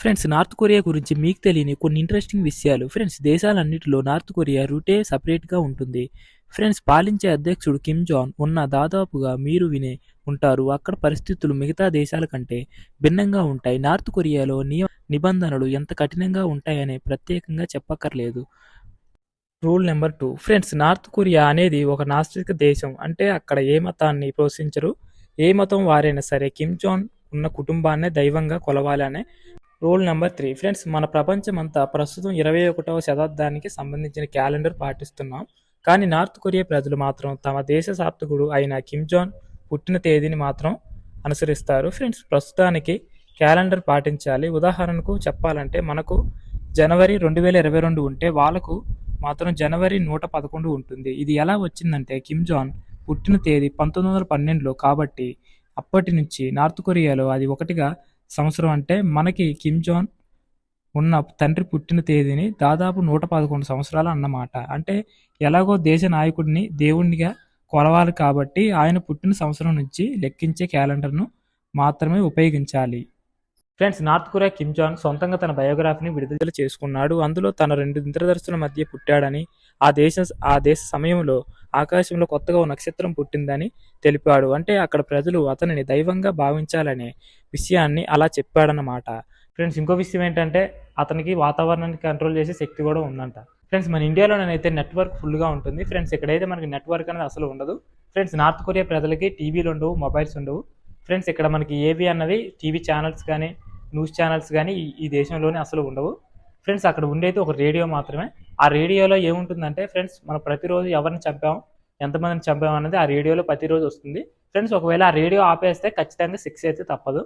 Friends North Korea గురించి మీకు తెలియని కొన్ని ఇంట్రెస్టింగ్ విషయాలు. ఫ్రెండ్స్ దేశాలన్నింటిలో నార్త్ కొరియా రూటే సపరేట్గా ఉంటుంది. ఫ్రెండ్స్ పాలించే అధ్యక్షుడు కిమ్ జాన్ ఉన్న దాదాపుగా మీరు వినే ఉంటారు. అక్కడ పరిస్థితులు మిగతా దేశాల కంటే భిన్నంగా ఉంటాయి. నార్త్ కొరియాలో నియ నిబంధనలు ఎంత కఠినంగా ఉంటాయనే ప్రత్యేకంగా చెప్పక్కర్లేదు. Rule number two friends North Korea అనేది ఒక నాస్తిక దేశం. అంటే అక్కడ ఏ మతాన్ని ప్రోత్సహించరు ఏ మతం వారైనా సరే కిమ్ జాన్ ఉన్న కుటుంబాన్నే దైవంగా కొలవాలనే రూల్ నెంబర్ త్రీ ఫ్రెండ్స్ మన ప్రపంచం అంతా ప్రస్తుతం ఇరవై ఒకటవ శతాబ్దానికి సంబంధించిన క్యాలెండర్ పాటిస్తున్నాం. కానీ నార్త్ కొరియా ప్రజలు మాత్రం తమ దేశ సాప్తకుడు అయిన కిమ్ జాన్ పుట్టిన తేదీని మాత్రం అనుసరిస్తారు. ఫ్రెండ్స్ ప్రస్తుతానికి క్యాలెండర్ పాటించాలి. ఉదాహరణకు చెప్పాలంటే మనకు జనవరి రెండు వేల ఇరవై రెండు ఉంటే వాళ్ళకు మాత్రం జనవరి నూట పదకొండు ఉంటుంది. ఇది ఎలా వచ్చిందంటే కిమ్ జాన్ పుట్టిన తేదీ పంతొమ్మిది వందల పన్నెండులో కాబట్టి అప్పటి నుంచి నార్త్ కొరియాలో అది ఒకటిగా సంవత్సరం అంటే మనకి కిమ్ జాన్ ఉన్న తండ్రి పుట్టిన తేదీని దాదాపు నూట పదకొండు సంవత్సరాలు అన్నమాట. అంటే ఎలాగో దేశ నాయకుడిని దేవుడినిగా కొలవాలి కాబట్టి ఆయన పుట్టిన సంవత్సరం నుంచి లెక్కించే క్యాలెండర్ను మాత్రమే ఉపయోగించాలి. Friends North Korea Kim Jong సొంతంగా తన బయోగ్రఫీని విడుదల చేసుకున్నాడు. అందులో తన రెండు ఇంద్రదర్శుల మధ్య పుట్టాడని ఆ దేశ ఆ దేశ సమయంలో ఆకాశంలో కొత్తగా ఓ నక్షత్రం పుట్టిందని తెలిపాడు. అంటే అక్కడ ప్రజలు అతనిని దైవంగా భావించాలనే విషయాన్ని అలా చెప్పాడన్నమాట. ఫ్రెండ్స్ ఇంకో విషయం ఏంటంటే అతనికి వాతావరణాన్ని కంట్రోల్ చేసే శక్తి కూడా ఉందంట. ఫ్రెండ్స్ మన ఇండియాలోనైతే నెట్వర్క్ ఫుల్గా ఉంటుంది. ఫ్రెండ్స్ ఇక్కడైతే మనకి నెట్వర్క్ అనేది అసలు ఉండదు. ఫ్రెండ్స్ నార్త్ కొరియా ప్రజలకి టీవీలు ఉండవు మొబైల్స్ ఉండవు. ఫ్రెండ్స్ ఇక్కడ మనకి ఏవి అన్నవి టీవీ ఛానల్స్ కానీ న్యూస్ ఛానల్స్ కానీ ఈ- ఈ దేశంలోనే అసలు ఉండవు. ఫ్రెండ్స్ అక్కడ ఉండేది ఒక రేడియో మాత్రమే. ఆ రేడియోలో ఏముంటుందంటే ఫ్రెండ్స్ మనం ప్రతిరోజు ఎవరిని చంపాం ఎంతమందిని చంపాం ఆ రేడియోలో ప్రతిరోజు వస్తుంది. ఫ్రెండ్స్ ఒకవేళ ఆ రేడియో ఆపేస్తే ఖచ్చితంగా సిక్స్ అయితే తప్పదు.